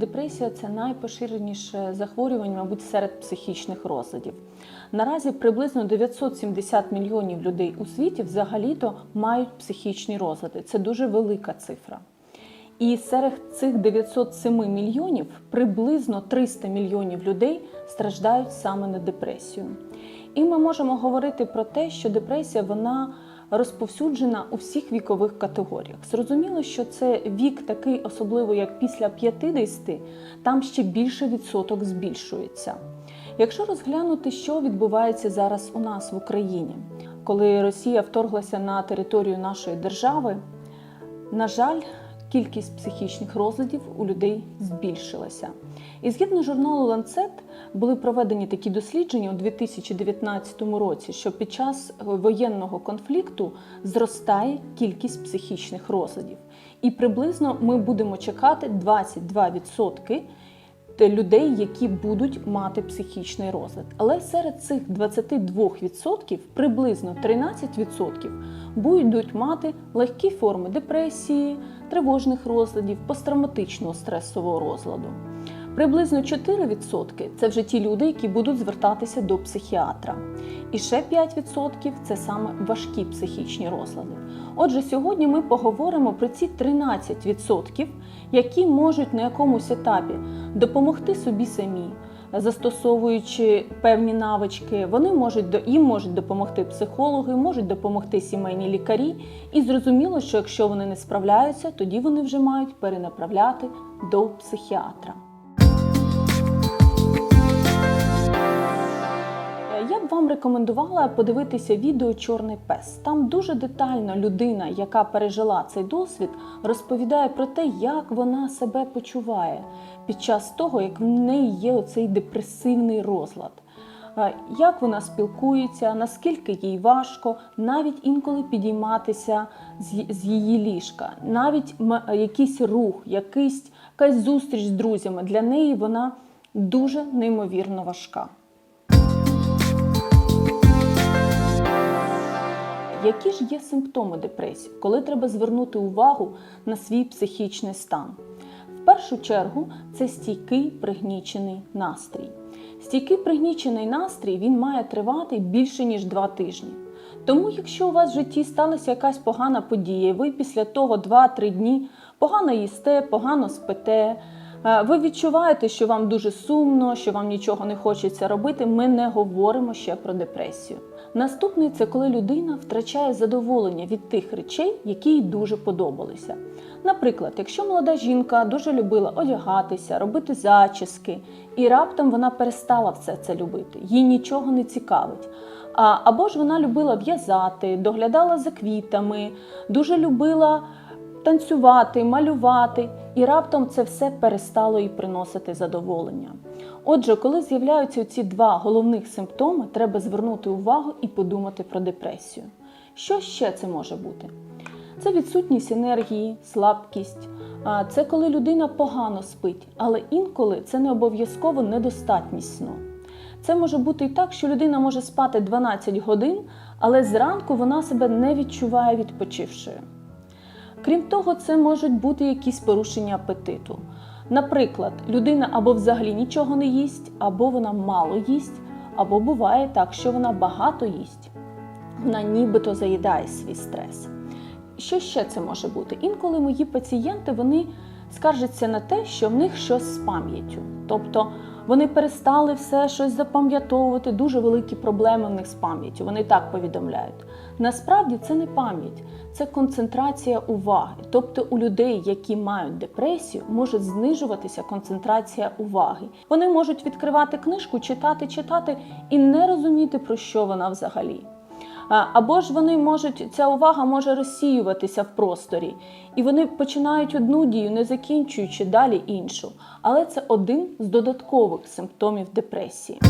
Депресія це найпоширеніше захворювання, мабуть, серед психічних розладів. Наразі приблизно 970 мільйонів людей у світі взагалі-то мають психічні розлади. Це дуже велика цифра. І серед цих 907 мільйонів приблизно 300 мільйонів людей страждають саме на депресію. І ми можемо говорити про те, що депресія вона розповсюджена у всіх вікових категоріях. Зрозуміло, що це вік такий, особливо як після 50, там ще більше відсоток збільшується. Якщо розглянути, що відбувається зараз у нас в Україні, коли Росія вторглася на територію нашої держави, на жаль, кількість психічних розладів у людей збільшилася. І згідно журналу Lancet були проведені такі дослідження у 2019 році, що під час воєнного конфлікту зростає кількість психічних розладів. І приблизно ми будемо чекати 22% людей, які будуть мати психічний розлад. Але серед цих 22% приблизно 13% будуть мати легкі форми депресії, тривожних розладів, посттравматичного стресового розладу. Приблизно 4% це вже ті люди, які будуть звертатися до психіатра. І ще 5% це саме важкі психічні розлади. Отже, сьогодні ми поговоримо про ці 13%, які можуть на якомусь етапі допомогти собі самі, застосовуючи певні навички, вони можуть їм можуть допомогти психологи, можуть допомогти сімейні лікарі. І зрозуміло, що якщо вони не справляються, тоді вони вже мають перенаправляти до психіатра. Я б вам рекомендувала подивитися відео Чорний пес. Там дуже детально людина, яка пережила цей досвід, розповідає про те, як вона себе почуває під час того, як в неї є оцей депресивний розлад. Е, Як вона спілкується, наскільки їй важко, навіть інколи підійматися з її ліжка, навіть якийсь рух, якийсь, якась зустріч з друзями для неї вона дуже неймовірно важка. Які ж є симптоми депресії, коли треба звернути увагу на свій психічний стан? В першу чергу це стійкий пригнічений настрій. Стійкий пригнічений настрій він має тривати більше ніж два тижні. Тому, якщо у вас в житті сталася якась погана подія, ви після того 2-3 дні погано їсте, погано спите, е, ви відчуваєте, що вам дуже сумно, що вам нічого не хочеться робити, ми не говоримо ще про депресію. Наступний це коли людина втрачає задоволення від тих речей, які їй дуже подобалися. Наприклад, якщо молода жінка дуже любила одягатися, робити зачіски, і раптом вона перестала все це любити, їй нічого не цікавить. А, або ж вона любила в'язати, доглядала за квітами, дуже любила танцювати, малювати, і раптом це все перестало їй приносити задоволення. Отже, коли з'являються ці два головних симптоми, треба звернути увагу і подумати про депресію. Що ще це може бути? Це відсутність енергії, слабкість. Це коли людина погано спить, але інколи це не обов'язково недостатність сну. Це може бути і так, що людина може спати 12 годин, але зранку вона себе не відчуває відпочившою. Крім того, це можуть бути якісь порушення апетиту. Наприклад, людина або взагалі нічого не їсть, або вона мало їсть, або буває так, що вона багато їсть. Вона нібито заїдає свій стрес. Що ще це може бути? Інколи мої пацієнти вони скаржаться на те, що в них щось з пам'яттю. Тобто вони перестали все щось запам'ятовувати, дуже великі проблеми в них з пам'яттю. Вони так повідомляють. Насправді це не пам'ять, це концентрація уваги. Тобто у людей, які мають депресію, може знижуватися концентрація уваги. Вони можуть відкривати книжку, читати, читати і не розуміти, про що вона взагалі. Або ж вони можуть, ця увага може розсіюватися в просторі, і вони починають одну дію, не закінчуючи далі іншу. Але це один з додаткових симптомів депресії.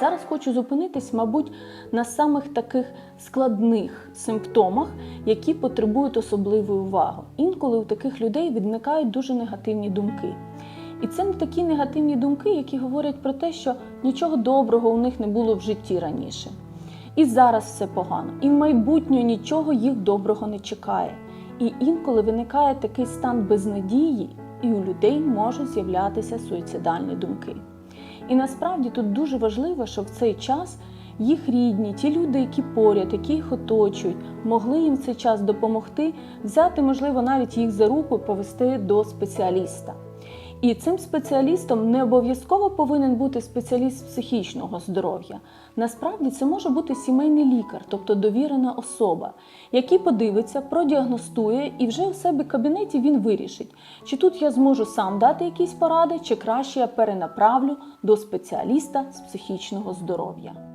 Зараз хочу зупинитись, мабуть, на самих таких складних симптомах, які потребують особливої уваги. Інколи у таких людей відникають дуже негативні думки. І це такі негативні думки, які говорять про те, що нічого доброго у них не було в житті раніше. І зараз все погано, і в майбутньому нічого їх доброго не чекає. І інколи виникає такий стан безнадії, і у людей можуть з'являтися суїцидальні думки. І насправді тут дуже важливо, щоб в цей час їх рідні, ті люди, які поряд, які їх оточують, могли їм в цей час допомогти, взяти, можливо, навіть їх за руку повести до спеціаліста. І цим спеціалістом не обов'язково повинен бути спеціаліст психічного здоров'я. Насправді це може бути сімейний лікар, тобто довірена особа, який подивиться, продіагностує і вже у себе в кабінеті він вирішить, чи тут я зможу сам дати якісь поради, чи краще я перенаправлю до спеціаліста з психічного здоров'я.